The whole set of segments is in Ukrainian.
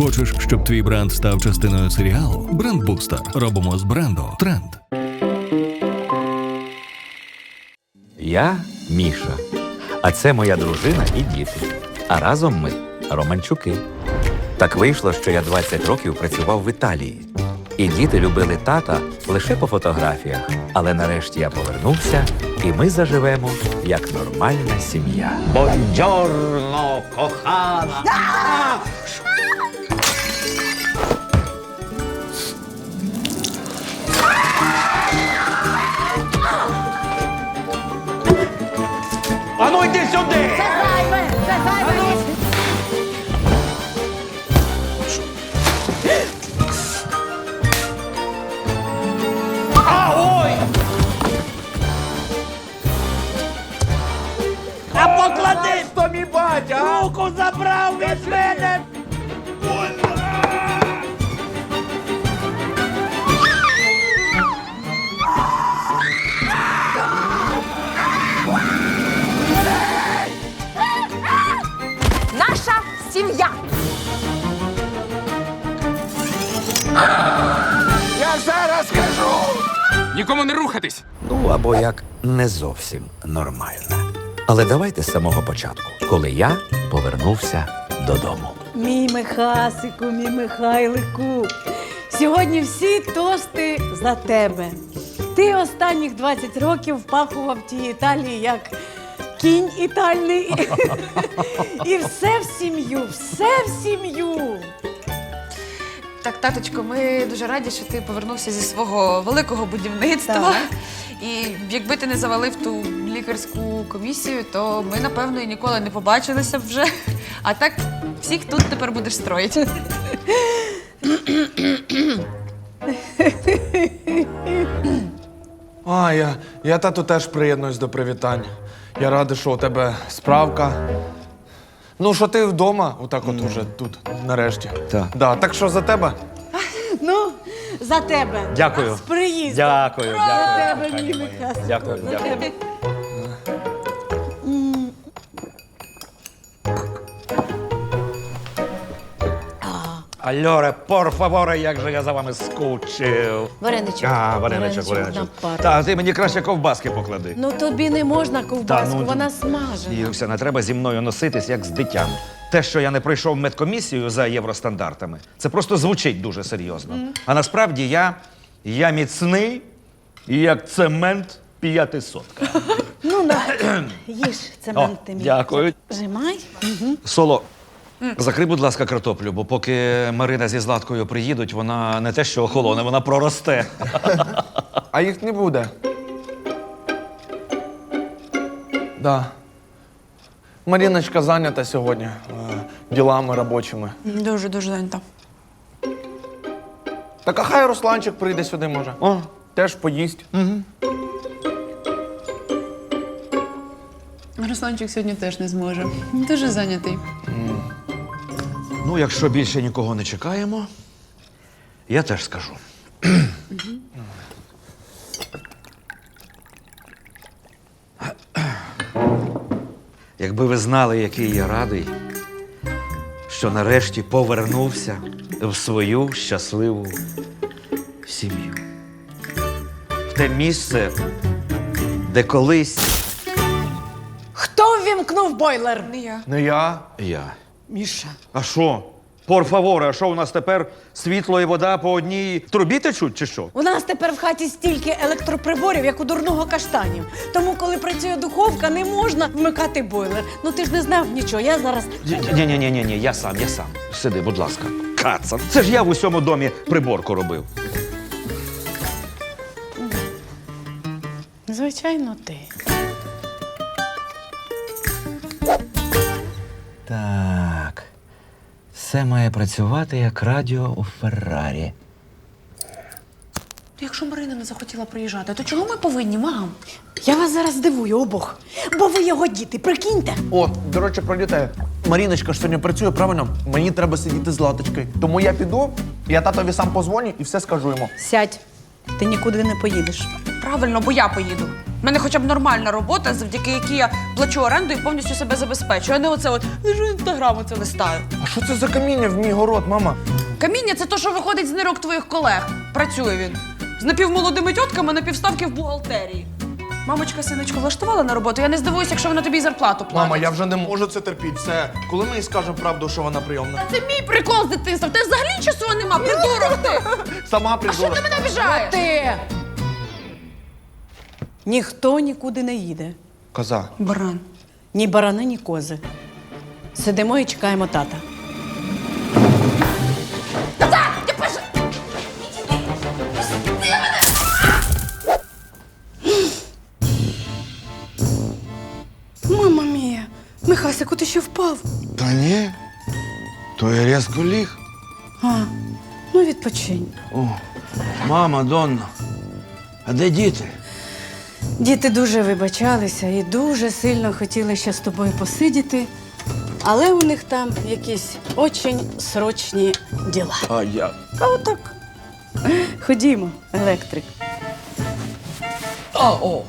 Хочеш, щоб твій бренд став частиною серіалу? Брендбустер. Робимо з бренду тренд. Я Міша. А це моя дружина і діти. А разом ми Романчуки. Так вийшло, що я 20 років працював в Італії. І діти любили тата лише по фотографіях. Але нарешті я повернувся, і ми заживемо як нормальна сім'я. Бонджорно, кохана! Ану йди сюди! Це А, ой! А поклади! То мій батя! Руку забрав від мене! Нікому не рухатись! Ну або як не зовсім нормальна. Але давайте з самого початку, коли я повернувся додому. Мій Михасику, мій Михайлику. Сьогодні всі тости за тебе. Ти останніх 20 років впахував в тій Італії як кінь італьний. І все в сім'ю, все в сім'ю. Так, таточко, ми дуже раді, що ти повернувся зі свого великого будівництва. Так. І якби ти не завалив ту лікарську комісію, то ми, напевно, і ніколи не побачилися б вже. А так всіх тут тепер будеш строїти. А, я, я тату теж приєднуюсь до привітань. Я радий, що у тебе справка. Ну, що ти вдома, отак от уже тут, нарешті. Так. Да, так що за тебе? Ну, за тебе. Дякую. З приїздом. Дякую, За дякую. тебе, мій Михасику. Дякую, за дякую. тебе. Альоре, пор фаворе, як же я за вами скучив. Вареничок. А, вареничок, Вареничок вареничок. на пару. Та, ти мені краще ковбаски поклади. Ну тобі не можна ковбаску, Та, ну, вона смажена. Іруся, не треба зі мною носитись, як з дитям. Те, що я не пройшов медкомісію за євростандартами, це просто звучить дуже серйозно. А насправді я, я міцний і як цемент п'ятисотка. Ну, на, їж О, цемент ти мій. дякую. Жимай. Соло, закрий, будь ласка, картоплю, бо поки Марина зі Златкою приїдуть, вона не те, що охолоне, вона проросте. А їх не буде. Да. Маріночка зайнята сьогодні е, ділами робочими. Дуже дуже зайнята. Так а хай Русланчик прийде сюди, може. О, Теж поїсть. Русланчик сьогодні теж не зможе. Дуже зайнятий. Ну, якщо більше нікого не чекаємо, я теж скажу. Якби ви знали, який я радий, що нарешті повернувся в свою щасливу сім'ю. В те місце, де колись Хто ввімкнув бойлер? Не я. Не я. я. Міша. А що? Пор фаворе, а що у нас тепер світло і вода по одній трубі течуть, чи що? У нас тепер в хаті стільки електроприборів, як у дурного каштанів. Тому, коли працює духовка, не можна вмикати бойлер. Ну ти ж не знав нічого. Я зараз. Ні, ні, ні, ні, ні, я сам, я сам. Сиди, будь ласка. Кацан. Це ж я в усьому домі приборку робив. Звичайно, ти. Так. Все має працювати як радіо у Феррарі. Якщо Марина не захотіла приїжджати, то чого ми повинні, мам? Я вас зараз здивую обох, бо ви його діти, прикиньте. О, до речі, про дітей. Маріночка ж сьогодні працює правильно. Мені треба сидіти з латочкою. Тому я піду, я татові сам позвоню і все скажу йому. Сядь, ти нікуди не поїдеш. Правильно, бо я поїду. У мене хоча б нормальна робота, завдяки якій я плачу оренду і повністю себе забезпечую, а не оце от лежу інстаграму це листаю. А що це за каміння в мій город, мама? Каміння це то, що виходить з нирок твоїх колег. Працює він. З напівмолодими тьотками на півставки в бухгалтерії. Мамочка синочку влаштувала на роботу. Я не здивуюся, якщо вона тобі зарплату платить. Мама, я вже не можу це терпіти. Все, коли ми їй скажемо правду, що вона прийомна? Це мій прикол з дитинства. В Тебе взагалі часу нема, придурок ти! Сама А що придурок. ти мене обіжаєш? Ти! Ніхто нікуди не їде. Коза. Баран. Ні барани, ні кози. Сидимо і чекаємо тата. Мама мія, Михасику, ти ще впав. Та ні, то я різко ліг. А, ну відпочинь. О, мама, Донна, а де діти? Діти дуже вибачалися і дуже сильно хотіли ще з тобою посидіти, але у них там якісь очень срочні діла. А я. А отак. Ходімо, електрик. А, о.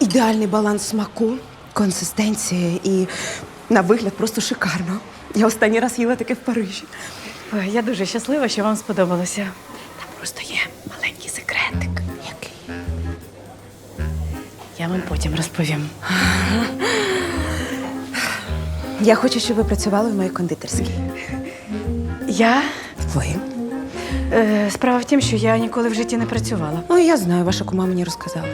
Ідеальний баланс смаку, консистенції і на вигляд просто шикарно. Я останній раз їла таке в Парижі. Ой, я дуже щаслива, що вам сподобалося. Там просто є маленький секретик. Який? Я вам потім розповім. Я хочу, щоб ви працювали в моїй кондитерській. Я Ви? е, справа в тім, що я ніколи в житті не працювала. Ну, я знаю, ваша кума мені розказала.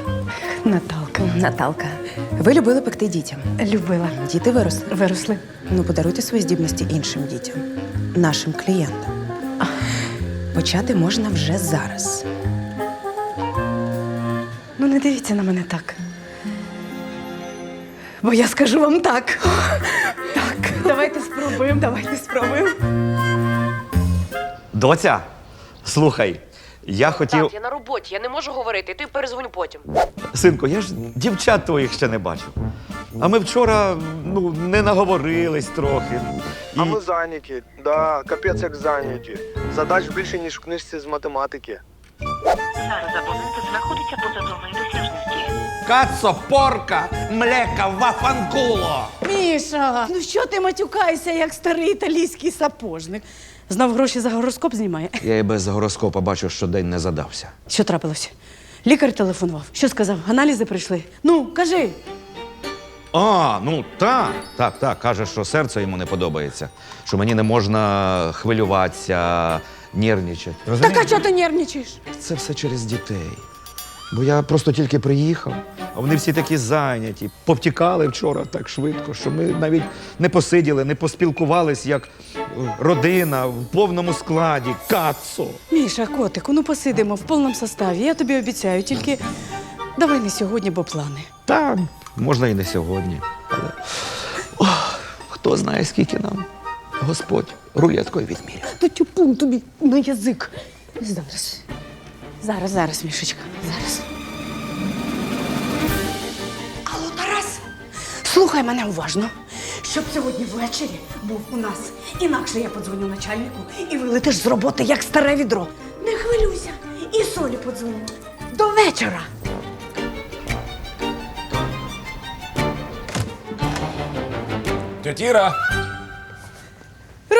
Наталка Наталка, ви любили пекти дітям. любила. Діти виросли. Виросли. Ну, подаруйте свої здібності іншим дітям, нашим клієнтам. Почати можна вже зараз. Ну, не дивіться на мене так. Бо я скажу вам так. Так. Давайте спробуємо, давайте спробуємо. Доця, слухай, я хотів. я на роботі, я не можу говорити, ти перезвоню потім. Синку, я ж дівчат твоїх ще не бачив. А ми вчора ну, не наговорились трохи. І... А ми зайняті. Да, капець як зайняті. Задач більше, ніж в книжці з математики. Зараз абонент знаходиться поза зоною досяжності. Кацо, порка, млека, вафанкуло. Міша, ну що ти матюкаєшся, як старий італійський сапожник? Знов гроші за гороскоп знімає. Я і без гороскопа бачу, що день не задався. Що трапилося? Лікар телефонував. Що сказав? Аналізи прийшли. Ну, кажи. А, ну так, так, так. Каже, що серце йому не подобається, що мені не можна хвилюватися, нервничати. Так а чого ти нервничаєш? Це все через дітей. Бо я просто тільки приїхав, а вони всі такі зайняті. Повтікали вчора так швидко, що ми навіть не посиділи, не поспілкувались як родина в повному складі. Кацо. Міша, котику, ну посидимо в повному составі. Я тобі обіцяю, тільки давай не сьогодні, бо плани. Та можна і не сьогодні. Але ох, хто знає, скільки нам Господь рулеткою відміряв. Та тюпун тобі на язик. Зараз. Зараз, зараз, Мішечка, зараз. Алло, Тарас, слухай мене уважно. Щоб сьогодні ввечері був у нас. Інакше я подзвоню начальнику і вилетиш з роботи, як старе відро. Не хвилюйся. І солі подзвоню. До вечора. Тетіра!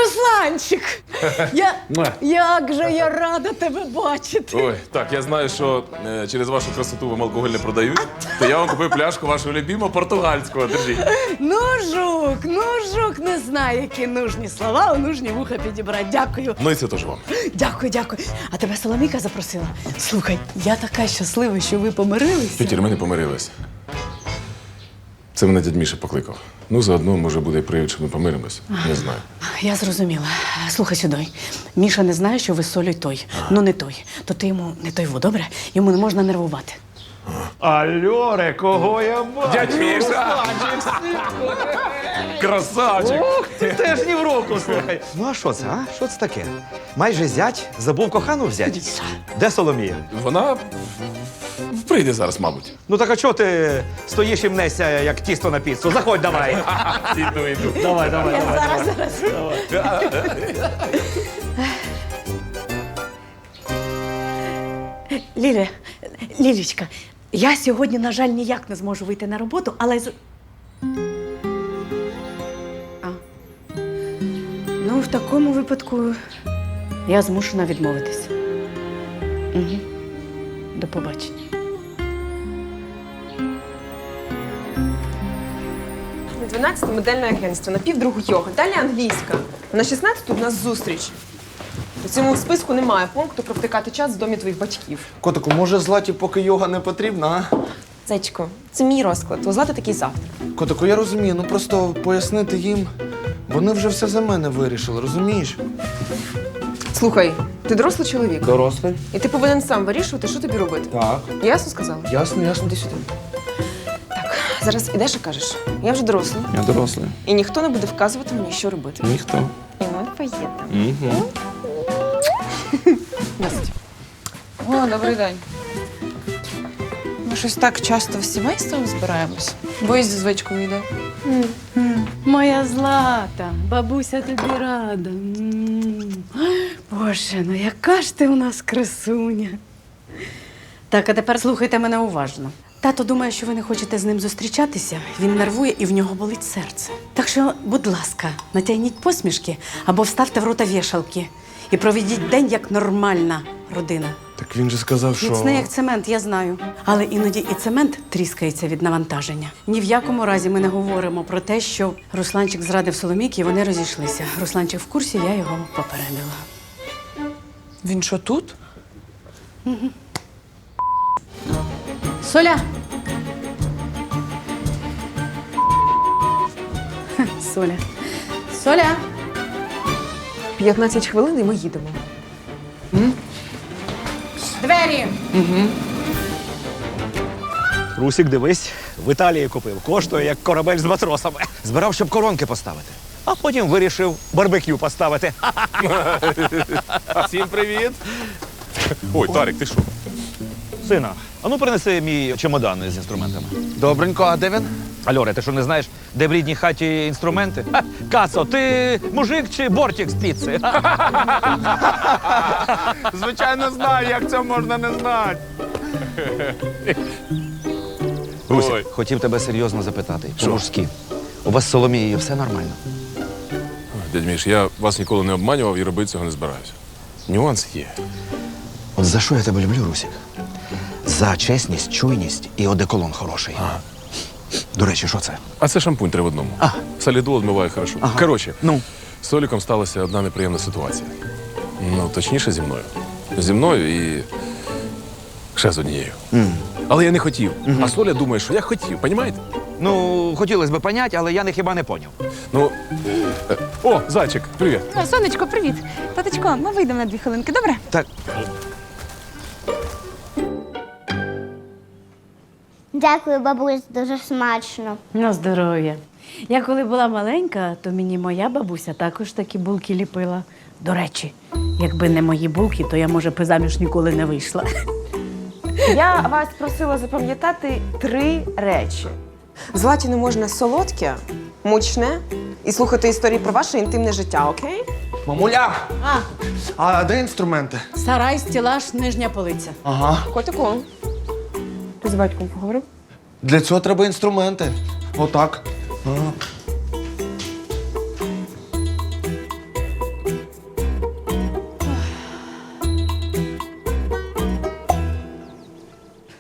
Русланчик! Я, як же я рада тебе бачити. Ой, так, я знаю, що е, через вашу красоту вам алкоголь не продають, то я вам купив пляшку вашого любимого португальського. Держіть. Ну, жук, ну, жук не знає, які нужні слова у нужні вуха підібрати. Дякую. Ну і це теж вам. Дякую, дякую. А тебе Соломіка запросила. Слухай, я така щаслива, що ви помирилися. Тетір, ми не помирились. Це мене дядь Міша покликав. Ну, заодно, може, буде привід, що ми помиримось. Не знаю. Я зрозуміла. Слухай сюди. Міша не знає, що ви з Солю той. Ну не той. То ти йому не той во, добре? Йому не можна нервувати. Альоре, кого я бачу? Дядь Міша! Красавчик! Ох, ти теж ні в року, слухай. Ну а що це, а? Що це таке? Майже зять забув кохану взяти. Де Соломія? Вона прийде зараз, мабуть. Ну так а чого ти стоїш і мнешся, як тісто на піцу? Заходь давай. Давай, давай, давай. Зараз, зараз. Ліля, Лілічка, я сьогодні, на жаль, ніяк не зможу вийти на роботу, але з. Такому випадку я змушена відмовитися. Угу. До побачення. На 12 модельне агентство, на півдругу йога, далі англійська. А на 16 у нас зустріч. У цьому списку немає пункту про втикати час з домі твоїх батьків. Котику, може златі, поки йога не потрібна, а? Зайчико, це мій розклад. Узнати такий завтра. Котику, я розумію, ну просто пояснити їм. Вони вже все за мене вирішили, розумієш? Слухай, ти дорослий чоловік. Дорослий. І ти повинен сам вирішувати, що тобі робити. Так. Ясно сказала? Ясно, ясно. Іди сюди. Так, зараз ідеш і кажеш, я вже дорослий, Я дорослий. і ніхто не буде вказувати мені, що робити. Ніхто. І ми поїдемо. Угу. Настя. О, добрий день. Ми щось так часто з сімейством збираємось. Бо і зі звичкою йде. Моя злата, бабуся тобі рада. Боже, ну яка ж ти у нас красуня. Так, а тепер слухайте мене уважно. Тато думає, що ви не хочете з ним зустрічатися. Він нервує і в нього болить серце. Так що, будь ласка, натягніть посмішки або вставте в рота вішалки і проведіть день як нормальна родина. Так він же сказав, що. Міцний як цемент, я знаю. Але іноді і цемент тріскається від навантаження. Ні в якому разі ми не говоримо про те, що Русланчик зрадив Соломійки, і вони розійшлися. Русланчик в курсі, я його попередила. Він що тут? Соля! Соля. Соля! 15 хвилин і ми їдемо. Двері! Русік, дивись, в Італії купив. Коштує як корабель з матросами. Збирав, щоб коронки поставити. А потім вирішив барбекю поставити. Всім привіт. Ой, Тарик, ти що? Сина, а ну принеси мій чемодан з інструментами. Добренько, а де він? Альоре, ти що не знаєш, де в рідній хаті інструменти? Ха, Кацо, ти мужик чи бортик з піци? Звичайно, знаю, як це можна не знати. Русік, хотів тебе серйозно запитати. По-мужськи. У вас з Соломією все нормально? Дядь Міш, я вас ніколи не обманював і робити цього не збираюся. Нюанс є. От за що я тебе люблю, Русік? За чесність, чуйність і одеколон хороший. До речі, що це? А це шампунь три в одному. А. Солідол відмиває хорошо. Коротше, Ну. з Соліком сталася одна неприємна ситуація. Ну, точніше, зі мною. Зі мною і ще з однією. Але я не хотів. А Соля думає, що я хотів, понімаєте? Ну, хотілося б поняти, але я не хіба не поняв. Ну. е, О, зайчик, привіт. Сонечко, привіт. Таточко, ми вийдемо на дві хвилинки, добре? Так, Дякую, бабусь, дуже смачно. На здоров'я. Я коли була маленька, то мені моя бабуся також такі булки ліпила. До речі, якби не мої булки, то я, може, б і заміж ніколи не вийшла. Я вас просила запам'ятати три речі: златі не можна солодке, мучне і слухати історії про ваше інтимне життя, окей? Мамуля! А, А де інструменти? сарай, стілаж, нижня полиця. Ага. Котику, ти з батьком поговорив? Для цього треба інструменти. Отак. Ага.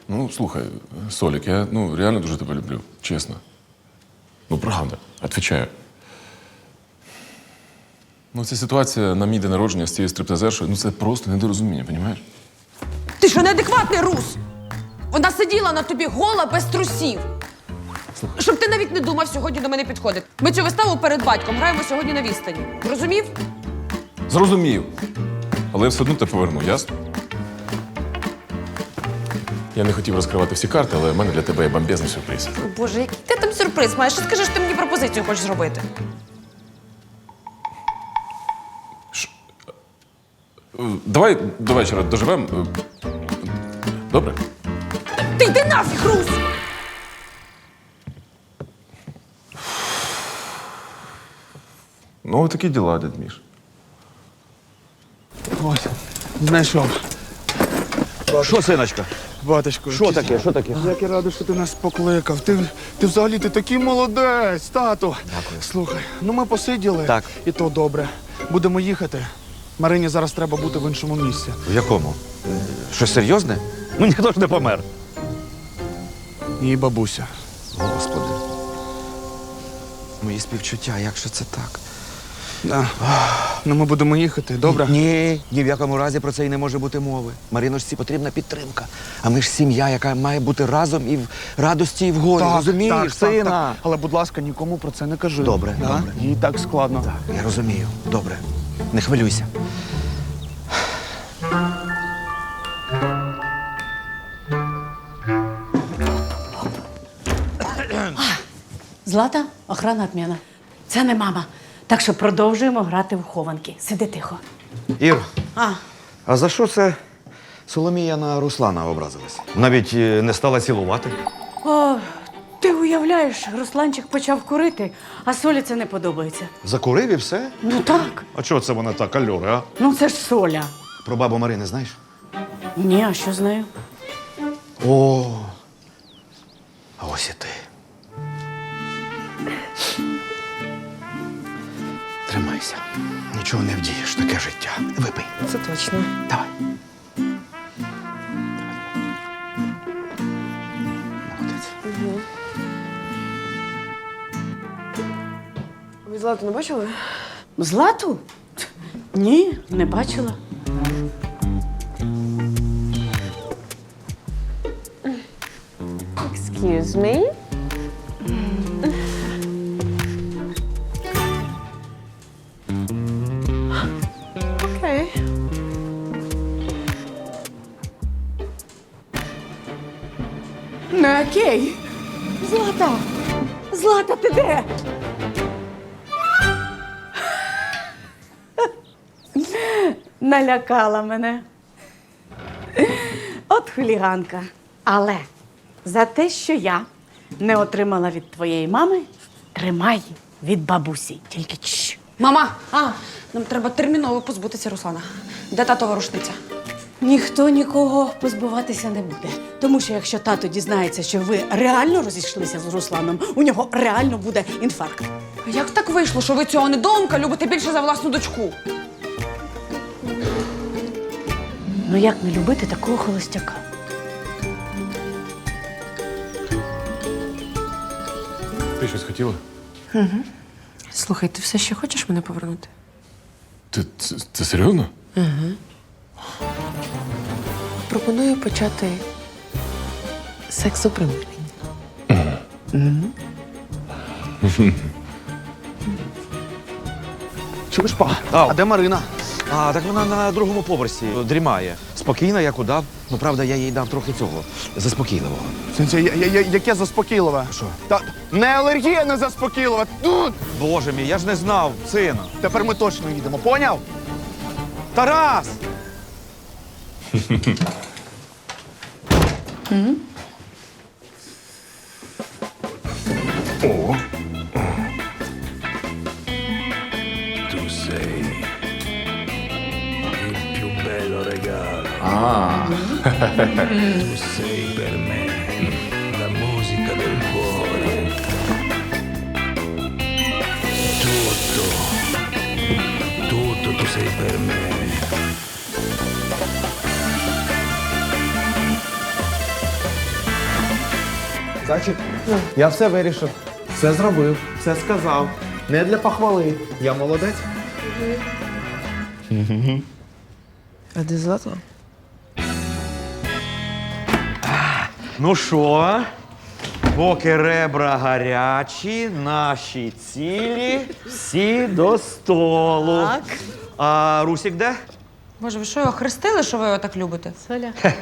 Ну, слухай, Солік, я ну, реально дуже тебе люблю, чесно. Ну, правда, відповідаю. Ну, ця ситуація на мій день народження з цією стриптизершою, ну це просто недорозуміння, розумієш? Ти що, неадекватний рус? Вона сиділа на тобі гола без трусів. Щоб ти навіть не думав сьогодні до мене підходити. Ми цю виставу перед батьком граємо сьогодні на відстані. Зрозумів? Зрозумів. Але я все одно тебе поверну, ясно? Я не хотів розкривати всі карти, але в мене для тебе є бомбезний сюрприз. Боже, який ти там сюрприз маєш? Що скажеш, ти мені пропозицію хочеш зробити? Е, Давай до вечора доживемо. Добре? Ти йди нафіг, Рус! Ну, такі діла, дід Міш. Ось, знайшов. Що, синочка? Батечко. Що таке? Що таке? Як я радий, що ти нас покликав. Ти, ти взагалі ти такий молодець, тату. Дякую. Слухай, ну ми посиділи, Так. і то добре. Будемо їхати. Марині зараз треба бути в іншому місці. В якому? Щось серйозне? Ну ніхто ж не помер. Її бабуся. Господи. Мої співчуття, як же це так? Да. Ну ми будемо їхати, добре? Ні, ні в якому разі про це і не може бути мови. Мариночці потрібна підтримка. А ми ж сім'я, яка має бути разом і в радості, і в горі. Розумієш, сина? Так, Але, будь ласка, нікому про це не кажи. Добре, да? добре. Їй так складно. Так, я розумію. Добре. Не хвилюйся. Злата, охрана отміна. Це не мама. Так що продовжуємо грати в хованки. Сиди тихо. Ір, А, а за що це Соломія на Руслана образилась? Навіть е, не стала цілувати. о, ти уявляєш, Русланчик почав курити, а Солі це не подобається. Закурив і все? Ну так. А чого це вона так альори, а? Ну це ж Соля. Про бабу Марини знаєш? Ні, а що з нею? О. А ось і ти. Тримайся. Нічого не вдієш, таке життя. Випий. Це точно. Давай. Молодець. Ви Злату не бачили? Злату? Ні, не бачила. Excuse me? Налякала мене. От хуліганка. Але за те, що я не отримала від твоєї мами, тримай від бабусі. Тільки чш. Мама, а, нам треба терміново позбутися Руслана. Де татова рушниця? Ніхто нікого позбуватися не буде. Тому що якщо тато дізнається, що ви реально розійшлися з Русланом, у нього реально буде інфаркт. А як так вийшло, що ви цього недоумка любите більше за власну дочку? Ну як не любити такого холостяка? Ти щось хотіла? Слухай, ти все ще хочеш мене повернути? Ти це, це серйозно? Пропоную почати сексопримирення. Чуєш, па? А де Марина? А, так вона на другому поверсі дрімає. Спокійна, як удав. Ну, правда, я їй дав трохи цього заспокійливого. Сенсі, я, я, я, яке заспокійливе? Що? Та не алергія, не заспокійлива. Ну, Боже мій, я ж не знав, сина. тепер ми точно їдемо, поняв? Тарас! Tu regalo. tu sei per me la musica del cuore. Tutto, tutto tu sei per me. Зайчик, я все вирішив. Все зробив, все сказав. Не для похвали. Я молодець. А де Злата? Ну що? Поки ребра гарячі, наші цілі всі до столу. Так. А Русік де? Боже, ви що його хрестили, що ви його так любите? Соля.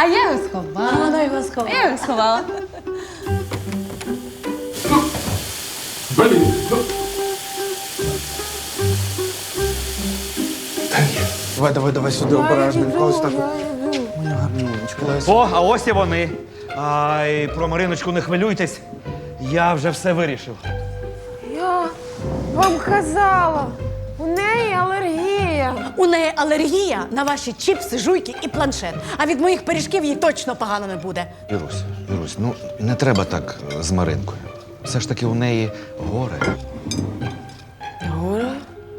А я його сховала. Вона його сховала. Я його сховала. Давай, давай, давай сюди обережненько. Ось так. О, а ось і вони. Ай, про Мариночку не хвилюйтесь. Я вже все вирішив. Я вам казала, у неї алергія. У неї алергія на ваші чіпси, жуйки і планшет. А від моїх пиріжків їй точно погано не буде. Ірусь, Ірусь, ну не треба так е, з Маринкою. Все ж таки у неї горе. Горе?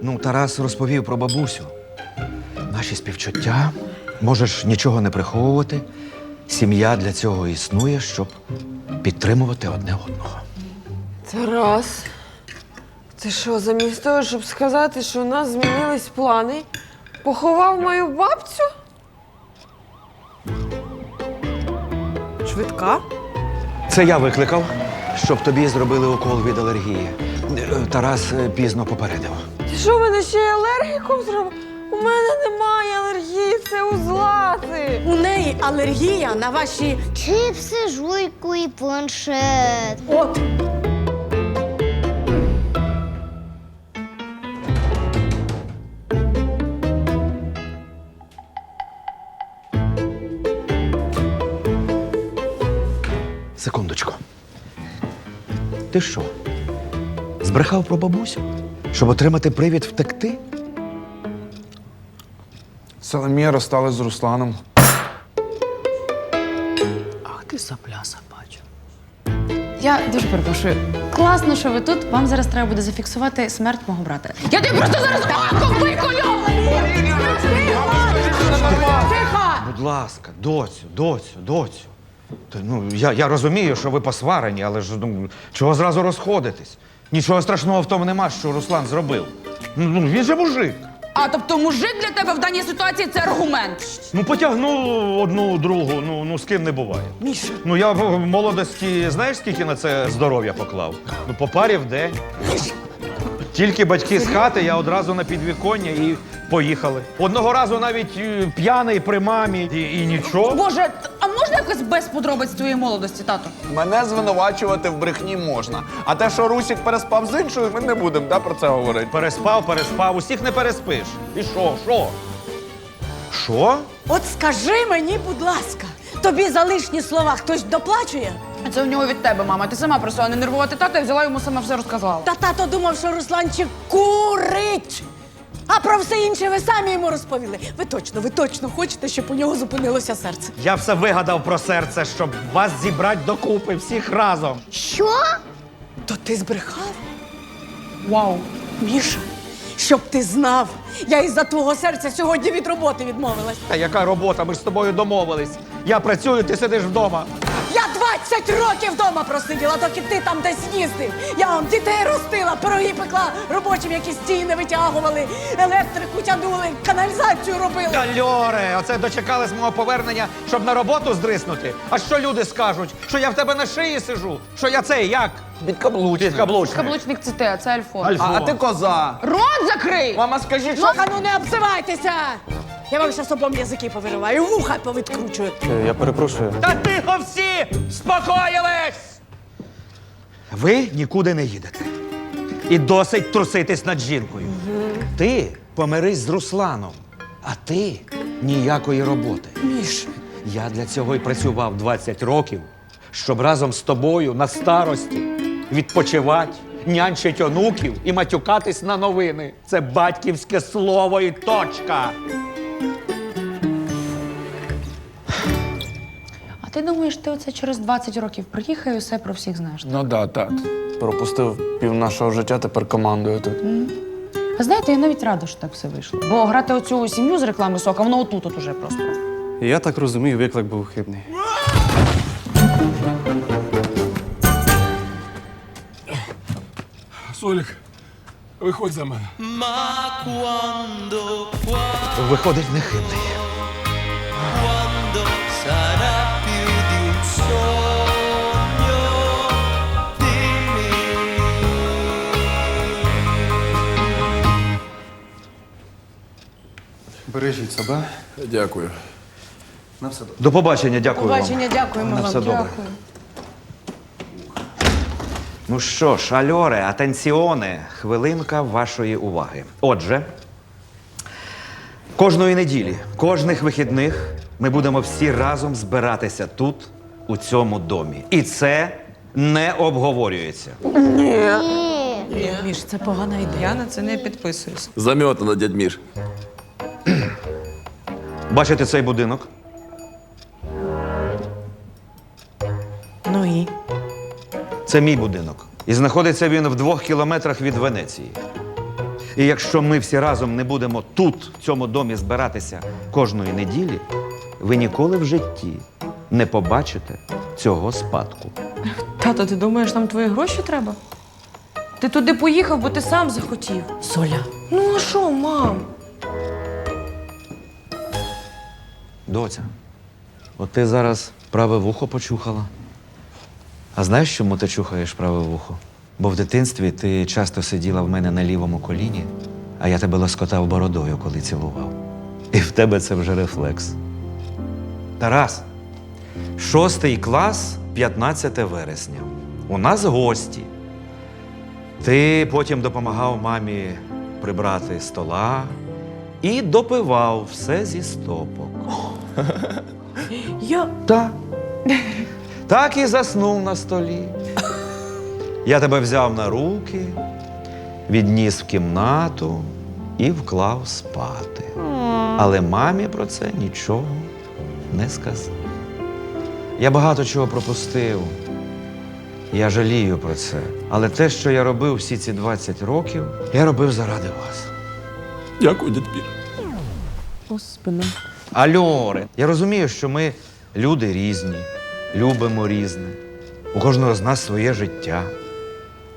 Ну, Тарас розповів про бабусю. Наші співчуття. Можеш нічого не приховувати. Сім'я для цього існує, щоб підтримувати одне одного. Тарас, ти що, замість того, щоб сказати, що у нас змінились плани, поховав мою бабцю? Швидка? Це я викликав, щоб тобі зробили укол від алергії. Е, Тарас е, пізно попередив. Ти що мене ще й алергіком зробив? У мене немає алергії, це у злати. У неї алергія на ваші. Чипси, жуйку і планшет. От. Секундочку. Ти що? Збрехав про бабусю? Щоб отримати привід втекти? Соломія розсталась з Русланом. Ах ти сапляса бачу. Я дуже перепрошую. Класно, що ви тут. Вам зараз треба буде зафіксувати смерть мого брата. Я тобі просто зараз палку виколю! Будь ласка, доцю, доцю, доцю. Та, ну, я, я розумію, що ви посварені, але ж ну, чого зразу розходитись? Нічого страшного в тому нема, що Руслан зробив. Ну, він же мужик. А тобто мужик для тебе в даній ситуації це аргумент. Ну, потягнув одну другу, ну, ну з ким не буває. Міша. Ну я в молодості, знаєш, скільки на це здоров'я поклав? Ну, по парі в день. Тільки батьки з хати, я одразу на підвіконня і поїхали. Одного разу навіть е, п'яний при мамі і, і нічого. Боже, а можна якось без подробиць твоєї молодості, тато? Мене звинувачувати в брехні можна. А те, що Русік переспав з іншою, ми не будемо да, про це говорити. Переспав, переспав, усіх не переспиш. І що, що? Що? От скажи мені, будь ласка, тобі за лишні слова хтось доплачує? Це у нього від тебе, мама. Ти сама просила не нервувати тата і взяла йому сама все розказала. Та тато думав, що Русланчик курить. А про все інше ви самі йому розповіли. Ви точно, ви точно хочете, щоб у нього зупинилося серце. Я все вигадав про серце, щоб вас зібрати докупи всіх разом. Що? То ти збрехав? Вау, Міша, щоб ти знав, я із-за твого серця сьогодні від роботи відмовилась. Та яка робота? Ми ж з тобою домовились. Я працюю, ти сидиш вдома. Я 20 років вдома просиділа, доки ти там десь їздив. Я вам дітей ростила, пироги пекла, робочим які стіни витягували, електрику тягнули, каналізацію робили. Та Льоре, оце дочекались мого повернення, щоб на роботу здриснути. А що люди скажуть? Що я в тебе на шиї сижу? Що я цей як? Підкаблучник. Підкаблучник. Каблучник це ти, а це Альфон. Альфон. А, а ти коза. Рот закрий! Мама, скажіть, що. Слуха, ну не обзивайтеся! Я вам зараз обом язики повириваю, вуха повідкручую. Я перепрошую. Та тихо всі! Спокоїлись! Ви нікуди не їдете. І досить труситись над жінкою. Ти помирись з Русланом, а ти ніякої роботи. Міш, Я для цього і працював 20 років, щоб разом з тобою на старості відпочивати, нянчить онуків і матюкатись на новини. Це батьківське слово і точка. Ти думаєш, ти оце через 20 років приїхав і все про всіх знаєш? Ну да, так. Пропустив пів нашого життя, тепер командую тут. Ви знаєте, я навіть рада, що так все вийшло. Бо грати оцю сім'ю з реклами сока, воно отут от уже просто. Я так розумію, виклик був хибний. Солік, виходь за мене. Виходить нехибний. Бережіть себе. Дякую. На все добре. До побачення, дякую побачення, вам. дякуємо На вам. все добре. Ну що ж, альоре, атенціоне, хвилинка вашої уваги. Отже, кожної неділі, кожних вихідних ми будемо всі разом збиратися тут, у цьому домі. І це не обговорюється. Міш, це погана ідея. Я на це не підписуюсь. Заметано, дядь Міш. Бачите цей будинок? Ну і Це мій будинок. І знаходиться він в двох кілометрах від Венеції. І якщо ми всі разом не будемо тут, в цьому домі, збиратися кожної неділі, ви ніколи в житті не побачите цього спадку. Тато, ти думаєш, нам твої гроші треба? Ти туди поїхав, бо ти сам захотів. Соля. Ну а що, мам? Доця, от ти зараз праве вухо почухала. А знаєш, чому ти чухаєш праве вухо? Бо в дитинстві ти часто сиділа в мене на лівому коліні, а я тебе лоскотав бородою, коли цілував. І в тебе це вже рефлекс. Тарас, шостий клас, 15 вересня. У нас гості. Ти потім допомагав мамі прибрати стола і допивав все зі стопок. Я Так. Так і заснув на столі. Я тебе взяв на руки, відніс в кімнату і вклав спати. Але мамі про це нічого не сказав. Я багато чого пропустив. Я жалію про це. Але те, що я робив всі ці 20 років, я робив заради вас. Дякую, дядь Міш. Господи. Альоре, я розумію, що ми люди різні, любимо різне. У кожного з нас своє життя.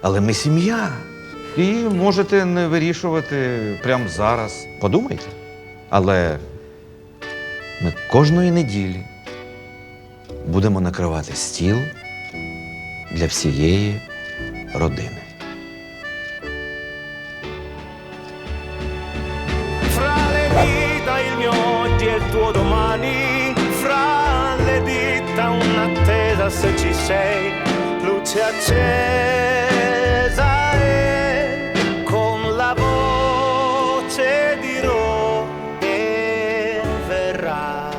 Але ми сім'я. І можете не вирішувати прямо зараз. Подумайте. Але ми кожної неділі будемо накривати стіл для всієї родини. Se ci sei, luce accesa e con la voce dirò che verrà.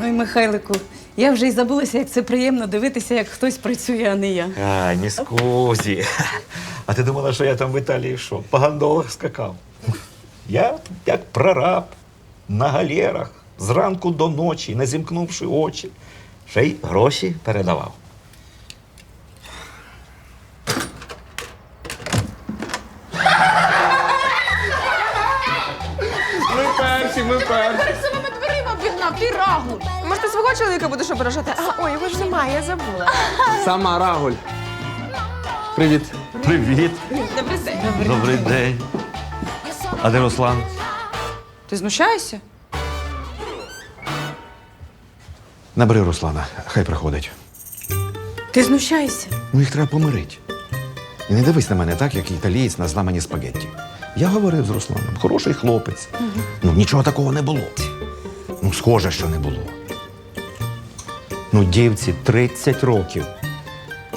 Ой, Михайлику, я вже й забулася, як це приємно дивитися, як хтось працює, а не я. А, ні скузі. А ти думала, що я там в Італії що? По гандолах скакав. Я як прораб на галерах, зранку до ночі, не зімкнувши очі. Ще й гроші передавав. Самими дверима вігнав, ти рагуль. Може, ти свого чоловіка будеш ображати? А, ой, його ж немає, я забула. Сама Рагуль. Привіт. Привіт. Добрий день. Добрий день. А де Руслан? Ти знущаєшся? Набери Руслана, хай приходить. Ти знущаєшся. Ну їх треба помирити. І не дивись на мене так, як італієць на зламані спагетті. Я говорив з Русланом, хороший хлопець. Ну, нічого такого не було. Ну, схоже, що не було. Ну, дівці 30 років.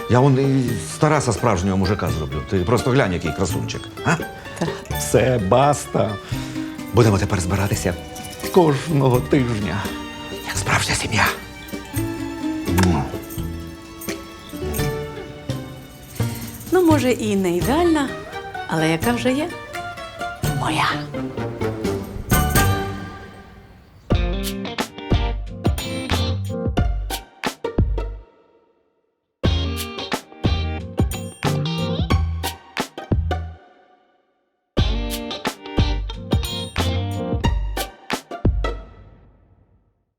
Я он і з Тараса справжнього мужика зроблю. Ти просто глянь, який красунчик. А? Все, баста. Будемо тепер збиратися кожного тижня. Як справжня сім'я. Може, і не ідеальна, але яка вже є? Моя.